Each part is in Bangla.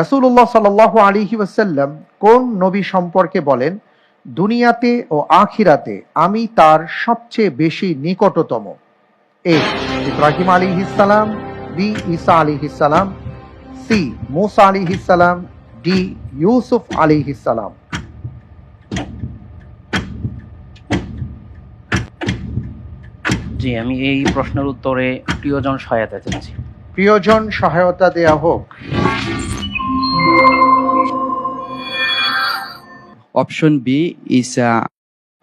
রাসূলুল্লাহ সাল্লাল্লাহু আলাইহি ওয়াসাল্লাম কোন নবী সম্পর্কে বলেন দুনিয়াতে ও আখিরাতে আমি তার সবচেয়ে বেশি নিকটতম এ ইব্রাহিম আলাইহিস সালাম বি ঈসা আলাইহিস সালাম সি মুসা আলাইহিস সালাম ডি ইউসুফ আলাইহিস সালাম। জি আমি এই প্রশ্নের উত্তরে প্রিয়জন সহায়তা চাচ্ছি। প্রিয়জন সহায়তা দেয়া হোক। অপশন বি ঈসা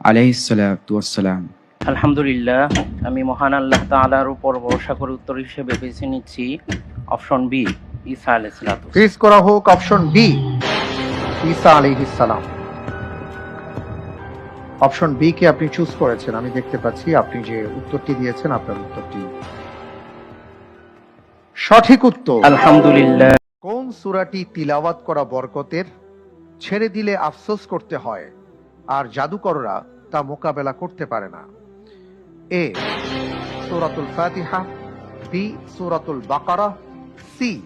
আলাইহিসসালাম আলহামদুলিল্লাহ আমি মহান আল্লাহ তাআলার উপর ভরসা করে উত্তর হিসেবে বেছে নিচ্ছি অপশন বি ঈসা আলাইহিসসালাতু ফ্রিজ করা হোক অপশন বি ঈসা আলাইহিস সালাম। অপশন বি কে আপনি চুজ করেছেন আমি দেখতে পাচ্ছি আপনি যে উত্তরটি দিয়েছেন আপনার উত্তরটি। সঠিক উত্তর। আলহামদুলিল্লাহ। কোন সূরাটি তিলাওয়াত করা বরকতের? ছেড়ে দিলে আফসোস করতে হয় আর জাদুকররা তা মোকাবেলা করতে পারে না। এ সূরাতুল ফাতিহা বি সূরাতুল বাকারা সি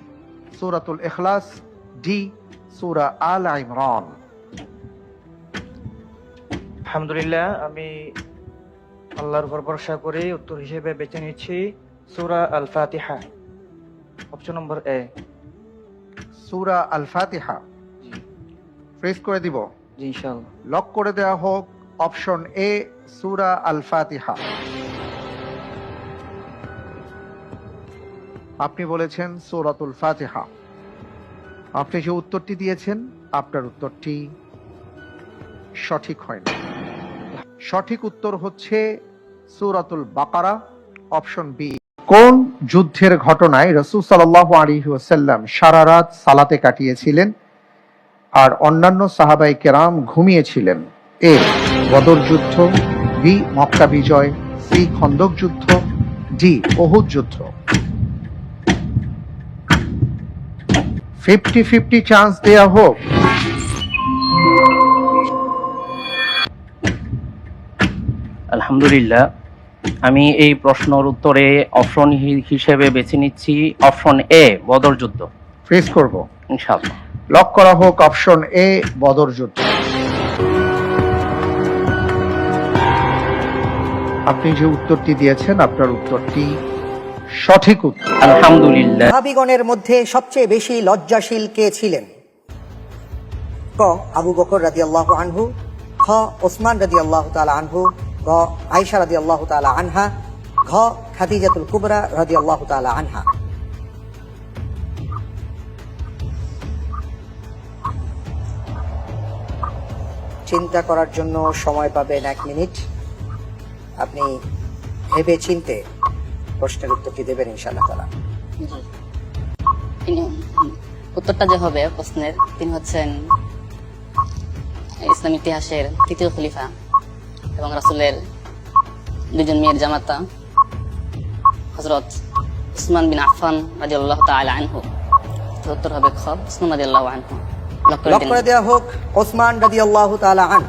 সূরাতুল এখলাস ডি সূরা আল ইমরান। আলহামদুলিল্লাহ আমি আল্লাহর উপর ভরসা করে উত্তর হিসেবে বেছে নিচ্ছি সুরা আল ফাতিহা। অপশন নম্বর এ। সুরা আল ফাতিহা ফ্রেজ করে দিব? ইনশাআল্লাহ। লক করে দেওয়া হোক অপশন এ সুরা আল ফাতিহা আপনি বলেছেন সূরাতুল ফাতিহা আপনি যে উত্তরটি দিয়েছেন আপনার উত্তরটি সঠিক হয়নি। সঠিক উত্তর হচ্ছে সূরাতুল বাকারা অপশন বি কোন যুদ্ধের ঘটনায় রসুল আলাইহি ওয়াসাল্লাম সারা রাত সালাতে কাটিয়েছিলেন? আর অন্যান্য সাহাবাই কেরাম ঘুমিয়েছিলেন। এ বদর যুদ্ধ বি মক্কা বিজয় সি খন্দক যুদ্ধ ডি ওহুদ যুদ্ধ। ফিফটি ফিফটি চান্স দেয়া হোক। আলহামদুলিল্লাহ। আমি এই প্রশ্নের উত্তরে অপশন হিসেবে বেছে নিচ্ছি অপশন এ বদর যুদ্ধ। ফেস করব। ইনশাআল্লাহ। লক করা হোক অপশন এ বদর যুদ্ধ। আপনি যে উত্তরটি দিয়েছেন আপনার উত্তরটি সঠিক উত্তর। আলহামদুলিল্লাহ। সাহাবিগণের মধ্যে সবচেয়ে বেশি লজ্জাশীল কে ছিলেন? ক আবু বকর রাজি আল্লাহ আনহু খ ওসমান রাজি আল্লাহ তালা আনহু গ আয়সা রাজি আল্লাহ তালা আনহা ঘ খাদিজাতুল কুবরা রাজি আল্লাহ তালা আনহা। চিন্তা করার জন্য সময় পাবেন এক মিনিট। আপনি ভেবে চিনতে প্রশ্নের উত্তরটি দেবেন ইনশাআল্লাহ তালা তিনি উত্তরটা যে হবে প্রশ্নের, তিনি হচ্ছেন ইসলাম ইতিহাসের তৃতীয় খলিফা এবং রাসুলের দুজন মেয়ের জামাতা হজরত উসমান বিন আফান রাজি আল্লাহ তালা আনহু উত্তর হবে খ, উসমান রাজি আল্লাহ আনহু। লক করে দেওয়া হোক ওসমান রাজি আল্লাহ তালা আন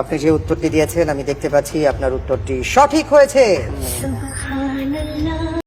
আপনি যে উত্তরটি দিয়েছেন আমি দেখতে পাচ্ছি আপনার উত্তরটি সঠিক হয়েছে।